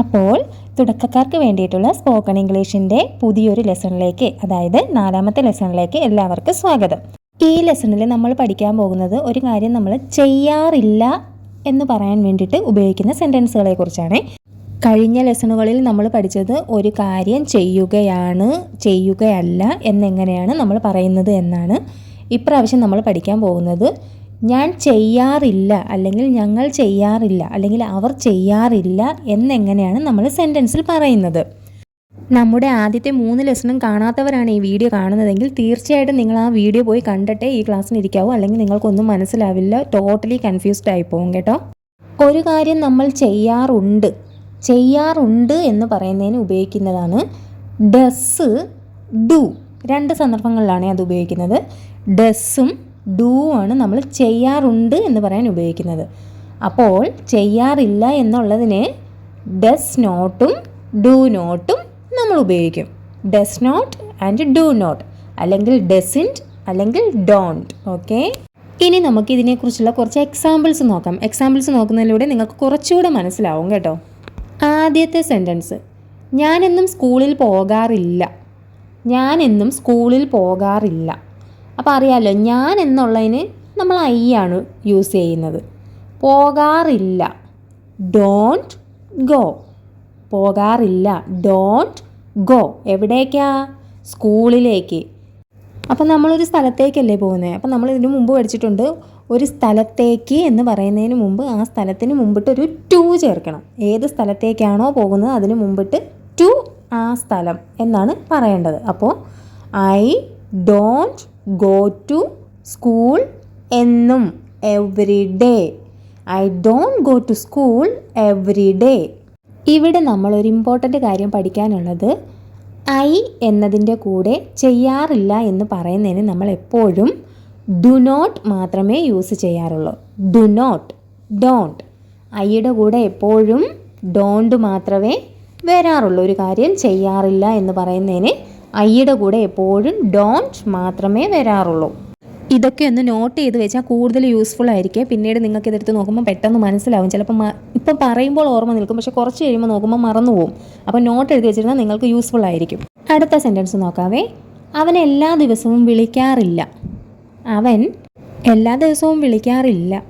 അപ്പോൾ തുടക്കക്കാർക്ക് വേണ്ടിയിട്ടുള്ള സ്പോക്കൺ ഇംഗ്ലീഷിന്റെ പുതിയൊരു ലെസണിലേക്ക് അതായത് നാലാമത്തെ ലെസണിലേക്ക് എല്ലാവർക്കും സ്വാഗതം. ഈ ലെസണിൽ നമ്മൾ പഠിക്കാൻ പോകുന്നത് ഒരു കാര്യം നമ്മൾ ചെയ്യാറില്ല എന്ന് പറയാൻ വേണ്ടിയിട്ട് ഉപയോഗിക്കുന്ന സെന്റൻസുകളെ കുറിച്ചാണ്. കഴിഞ്ഞ ലെസണുകളിൽ നമ്മൾ പഠിച്ചത് ഒരു കാര്യം ചെയ്യുകയാണ് ചെയ്യുകയല്ല എന്നെങ്ങനെയാണ് നമ്മൾ പറയുന്നത് എന്നാണ്. ഇപ്രാവശ്യം നമ്മൾ പഠിക്കാൻ പോകുന്നത് ഞാൻ ചെയ്യാറില്ല അല്ലെങ്കിൽ ഞങ്ങൾ ചെയ്യാറില്ല അല്ലെങ്കിൽ അവർ ചെയ്യാറില്ല എന്നെങ്ങനെയാണ് നമ്മൾ സെന്റൻസിൽ പറയുന്നത്. നമ്മുടെ ആദ്യത്തെ മൂന്ന് ലെസണും കാണാത്തവരാണ് ഈ വീഡിയോ കാണുന്നതെങ്കിൽ തീർച്ചയായിട്ടും നിങ്ങൾ ആ വീഡിയോ പോയി കണ്ടിട്ടേ ഈ ക്ലാസ്സിന് ഇരിക്കാവൂ. അല്ലെങ്കിൽ നിങ്ങൾക്കൊന്നും മനസ്സിലാവില്ല. ടോട്ടലി കൺഫ്യൂസ്ഡ് ആയി പോകും കേട്ടോ. ഒരു കാര്യം നമ്മൾ ചെയ്യാറുണ്ട്. ചെയ്യാറുണ്ട് എന്ന് പറയുന്നതിന് ഉപയോഗിക്കുന്നതാണ് ഡസ് ഡു രണ്ട് സന്ദർഭങ്ങളിലാണ് അത് ഉപയോഗിക്കുന്നത്. ഡസ്സും ഡൂ ആണ് നമ്മൾ ചെയ്യാറുണ്ട് എന്ന് പറയാൻ ഉപയോഗിക്കുന്നത്. അപ്പോൾ ചെയ്യാറില്ല എന്നുള്ളതിന് ഡസ് നോട്ടും ഡു നോട്ടും നമ്മൾ ഉപയോഗിക്കും. Does not and do not അല്ലെങ്കിൽ ഡസിന്റ് അല്ലെങ്കിൽ ഡോണ്ട് ഓക്കെ ഇനി നമുക്ക് ഇതിനെക്കുറിച്ചുള്ള കുറച്ച് എക്സാമ്പിൾസ് നോക്കാം. എക്സാമ്പിൾസ് നോക്കുന്നതിലൂടെ നിങ്ങൾക്ക് കുറച്ചുകൂടെ മനസ്സിലാവും കേട്ടോ. ആദ്യത്തെ സെന്റൻസ് ഞാനെന്നും സ്കൂളിൽ പോകാറില്ല. ഞാനെന്നും സ്കൂളിൽ പോകാറില്ല. അപ്പോൾ അറിയാമല്ലോ ഞാൻ എന്നുള്ളതിന് നമ്മൾ ഐ ആണ് യൂസ് ചെയ്യുന്നത്. പോകാറില്ല. ഡോണ്ട് ഗോ പോകാറില്ല. ഡോണ്ട് ഗോ എവിടേക്കാ? സ്കൂളിലേക്ക്. അപ്പം നമ്മളൊരു സ്ഥലത്തേക്കല്ലേ പോകുന്നത് അപ്പം നമ്മൾ ഇതിനു മുമ്പ് പഠിച്ചിട്ടുണ്ട് ഒരു സ്ഥലത്തേക്ക് എന്ന് പറയുന്നതിന് മുമ്പ് ആ സ്ഥലത്തിന് മുമ്പിട്ട് ഒരു ടു ചേർക്കണം. ഏത് സ്ഥലത്തേക്കാണോ പോകുന്നത് അതിന് മുമ്പിട്ട് ടു ആ സ്ഥലം എന്നാണ് പറയേണ്ടത്. അപ്പോൾ I don't go to school എന്നും every day I don't go to school every day ഇവിടെ നമ്മൾ ഒരു ഇമ്പോർട്ടന്റ് കാര്യം പഠിക്കാനുള്ളത് ഐ എന്നതിന്റെ കൂടെ ചെയ്യാറില്ല എന്ന് പറയുന്നതിന് നമ്മൾ എപ്പോഴും ഡു നോട്ട് മാത്രമേ യൂസ് ചെയ്യാറുള്ളൂ. ഡു നോട്ട് ഡോണ്ട് ഐയുടെ കൂടെ എപ്പോഴും ഡോണ്ട് മാത്രമേ വരാറുള്ളൂ. ഒരു കാര്യം ചെയ്യാറില്ല എന്ന് പറയുന്നതിന് ഐയുടെ കൂടെ എപ്പോഴും ഡോണ്ട് മാത്രമേ വരാറുള്ളൂ. ഇതൊക്കെ ഒന്ന് നോട്ട് ചെയ്ത് വെച്ചാൽ കൂടുതൽ യൂസ്ഫുൾ ആയിരിക്കും. പിന്നീട് നിങ്ങൾക്ക് ഇതെടുത്ത് നോക്കുമ്പോൾ പെട്ടെന്ന് മനസ്സിലാവും. ചിലപ്പോൾ ഇപ്പം പറയുമ്പോൾ ഓർമ്മ നിൽക്കും. പക്ഷെ കുറച്ച് കഴിയുമ്പോൾ നോക്കുമ്പോൾ മറന്നു പോകും അപ്പോൾ നോട്ട് എഴുതി വെച്ചിരുന്നാൽ നിങ്ങൾക്ക് യൂസ്ഫുൾ ആയിരിക്കും. അടുത്ത സെന്റൻസ് നോക്കാവേ. അവൻ എല്ലാ ദിവസവും വിളിക്കാറില്ല. അവൻ എല്ലാ ദിവസവും വിളിക്കാറില്ല.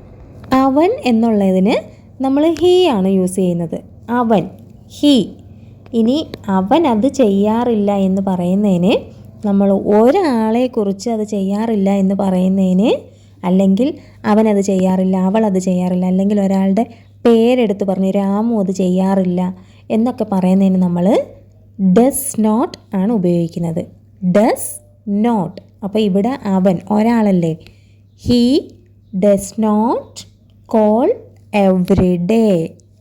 അവൻ എന്നുള്ളതിന് നമ്മൾ ഹീ ആണ് യൂസ് ചെയ്യുന്നത്. അവൻ ഹീ ഇനി അവൻ അത് ചെയ്യാറില്ല എന്ന് പറയുന്നതിന് നമ്മൾ ഒരാളെക്കുറിച്ച് അത് ചെയ്യാറില്ല എന്ന് പറയുന്നതിന് അല്ലെങ്കിൽ അവൻ അത് ചെയ്യാറില്ല അവൾ അത് ചെയ്യാറില്ല അല്ലെങ്കിൽ ഒരാളുടെ പേരെടുത്ത് പറഞ്ഞ് രാമു അത് ചെയ്യാറില്ല എന്നൊക്കെ പറയുന്നതിന് നമ്മൾ ഡസ് നോട്ട് ആണ് ഉപയോഗിക്കുന്നത്. ഡസ് നോട്ട് അപ്പോൾ ഇവിടെ അവൻ ഒരാളല്ലേ. He does not call every day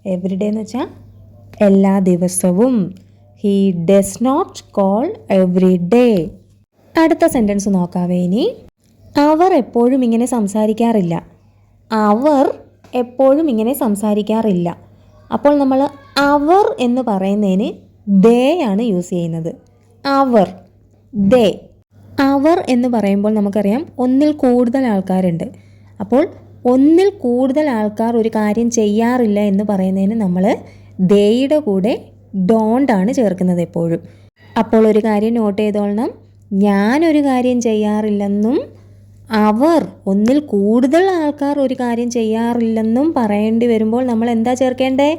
every day എന്ന് വെച്ചാൽ എല്ലാ ദിവസവും. He does not call every day അടുത്ത സെന്റൻസ് നോക്കാവേ ഇനി. അവർ എപ്പോഴും ഇങ്ങനെ സംസാരിക്കാറില്ല. അവർ എപ്പോഴും ഇങ്ങനെ സംസാരിക്കാറില്ല. അപ്പോൾ നമ്മൾ അവർ എന്ന് പറയുന്നതിന് ദേ ആണ് യൂസ് ചെയ്യുന്നത്. അവർ ദേ. അവർ എന്ന് പറയുമ്പോൾ നമുക്കറിയാം ഒന്നിൽ കൂടുതൽ ആൾക്കാരുണ്ട്. അപ്പോൾ ഒന്നിൽ കൂടുതൽ ആൾക്കാർ ഒരു കാര്യം ചെയ്യാറില്ല എന്ന് പറയുന്നതിന് നമ്മൾ ദേയുടെ കൂടെ ഡോണ്ട് ആണ് ചേർക്കുന്നത് എപ്പോഴും. അപ്പോൾ ഒരു കാര്യം നോട്ട് ചെയ്തോളണം. ഞാനൊരു കാര്യം ചെയ്യാറില്ലെന്നും അവർ ഒന്നിൽ കൂടുതൽ ആൾക്കാർ ഒരു കാര്യം ചെയ്യാറില്ലെന്നും പറയേണ്ടി വരുമ്പോൾ നമ്മൾ എന്താ ചേർക്കേണ്ടേ?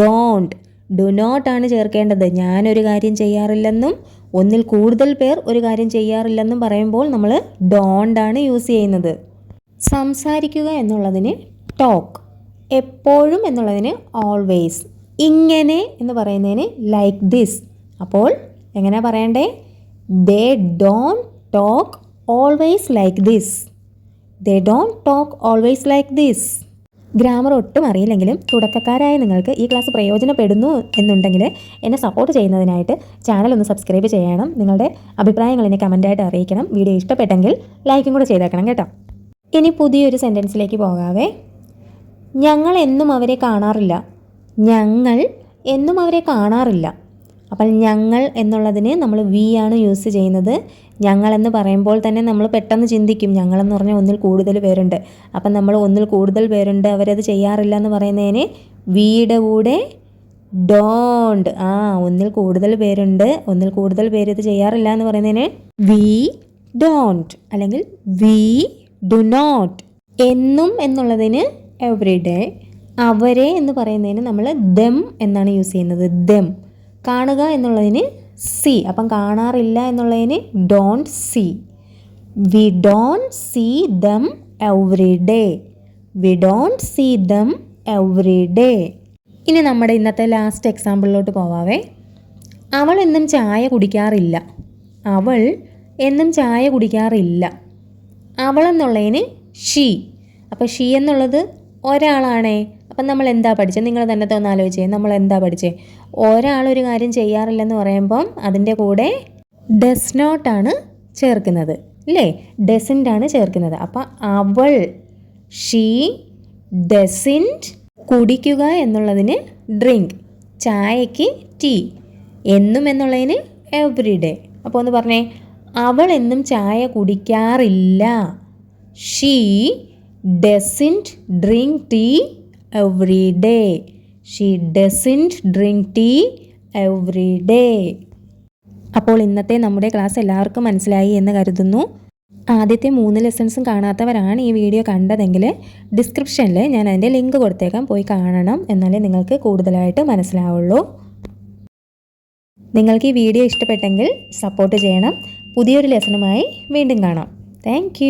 ഡോണ്ട് ഡു നോട്ടാണ് ചേർക്കേണ്ടത്. ഞാനൊരു കാര്യം ചെയ്യാറില്ലെന്നും ഒന്നിൽ കൂടുതൽ പേർ ഒരു കാര്യം ചെയ്യാറില്ലെന്നും പറയുമ്പോൾ നമ്മൾ ഡോണ്ടാണ് യൂസ് ചെയ്യുന്നത്. സംസാരിക്കുക എന്നുള്ളതിന് ടോക്ക് എപ്പോഴും എന്നുള്ളതിന് ഓൾവേസ് ഇങ്ങനെ എന്ന് പറയുന്നതിന് ലൈക്ക് ദിസ് അപ്പോൾ എങ്ങനെ പറയണ്ടേ? They don't talk always like this they don't talk always like this grammar ഒട്ടും അറിയില്ലെങ്കിലും തുടക്കക്കാരായ നിങ്ങൾക്ക് ഈ ക്ലാസ് പ്രയോജനപ്പെടുന്നു എന്നുണ്ടെങ്കിൽ എന്നെ സപ്പോർട്ട് ചെയ്യുന്നതിനായിട്ട് ചാനൽ ഒന്ന് സബ്സ്ക്രൈബ് ചെയ്യണം. നിങ്ങളുടെ അഭിപ്രായങ്ങൾ എന്നെ കമന്റായിട്ട് അറിയിക്കണം. വീഡിയോ ഇഷ്ടപ്പെട്ടെങ്കിൽ ലൈക്കും കൂടെ ചെയ്തേക്കണം കേട്ടോ. ഇനി പുതിയൊരു സെന്റൻസിലേക്ക് പോകാവേ. ഞങ്ങൾ എന്നും അവരെ കാണാറില്ല. ഞങ്ങൾ എന്നും അവരെ കാണാറില്ല. അപ്പോൾ ഞങ്ങൾ എന്നുള്ളതിന് നമ്മൾ വി ആണ് യൂസ് ചെയ്യുന്നത്. ഞങ്ങൾ എന്ന് പറയുമ്പോൾ തന്നെ നമ്മൾ പെട്ടെന്ന് ചിന്തിക്കും. ഞങ്ങളെന്ന് പറഞ്ഞാൽ ഒന്നിൽ കൂടുതൽ പേരുണ്ട്. അപ്പം നമ്മൾ ഒന്നിൽ കൂടുതൽ പേരുണ്ട്. അവരത് ചെയ്യാറില്ല എന്ന് പറയുന്നതിന് വിയുടെ കൂടെ ഡോണ്ട് ആ ഒന്നിൽ കൂടുതൽ പേരുണ്ട്. ഒന്നിൽ കൂടുതൽ പേര് ഇത് ചെയ്യാറില്ല എന്ന് പറയുന്നതിന് വി ഡോണ്ട് അല്ലെങ്കിൽ വി ഡു നോട്ട് എന്നും എന്നുള്ളതിന് എവറി ഡേ അവരെ എന്ന് പറയുന്നതിന് നമ്മൾ ദം എന്നാണ് യൂസ് ചെയ്യുന്നത്. ദം കാണുക എന്നുള്ളതിന് സി അപ്പം കാണാറില്ല എന്നുള്ളതിന് don't see we don't see them every day we don't see them every day ഇനി നമ്മുടെ ഇന്നത്തെ ലാസ്റ്റ് എക്സാമ്പിളിലോട്ട് പോവാവേ. അവൾ എന്നും ചായ കുടിക്കാറില്ല. അവൾ എന്നും ചായ കുടിക്കാറില്ല. അവൾ എന്നുള്ളതിന് ഷീ അപ്പോൾ ഷീ എന്നുള്ളത് ഒരാളാണേ. അപ്പം നമ്മൾ എന്താ പഠിച്ചത് നിങ്ങൾ തന്നെ ഒന്ന് ആലോചിച്ചേ. നമ്മൾ എന്താ പഠിച്ചേ ഒരാളൊരു കാര്യം ചെയ്യാറില്ലെന്ന് പറയുമ്പം അതിന്റെ കൂടെ ഡസ് നോട്ടാണ് ചേർക്കുന്നത്. അല്ലേ ഡെസിന്റ് ആണ് ചേർക്കുന്നത്. അപ്പം അവൾ ഷീ ഡെസിന്റ് കുടിക്കുക എന്നുള്ളതിന് ഡ്രിങ്ക് ചായയ്ക്ക് ടീ എന്നും എന്നുള്ളതിന് എവറി ഡേ അപ്പോൾ ഒന്ന് പറഞ്ഞേ അവൾ എന്നും ചായ കുടിക്കാറില്ല. She doesn't drink tea every day. She doesn't drink tea every day അപ്പോൾ ഇന്നത്തെ നമ്മുടെ ക്ലാസ് എല്ലാവർക്കും മനസ്സിലായി എന്ന് കരുതുന്നു. ആദ്യത്തെ മൂന്ന് ലെസൺസും കാണാത്തവരാണ് ഈ വീഡിയോ കണ്ടതെങ്കിൽ ഡിസ്ക്രിപ്ഷനിൽ ഞാൻ അതിന്റെ ലിങ്ക് കൊടുത്തേക്കാം. പോയി കാണണം എന്നാലേ നിങ്ങൾക്ക് കൂടുതലായിട്ട് മനസ്സിലാവുള്ളൂ. നിങ്ങൾക്ക് ഈ വീഡിയോ ഇഷ്ടപ്പെട്ടെങ്കിൽ സപ്പോർട്ട് ചെയ്യണം. പുതിയൊരു ലെസണുമായി വീണ്ടും കാണാം. താങ്ക്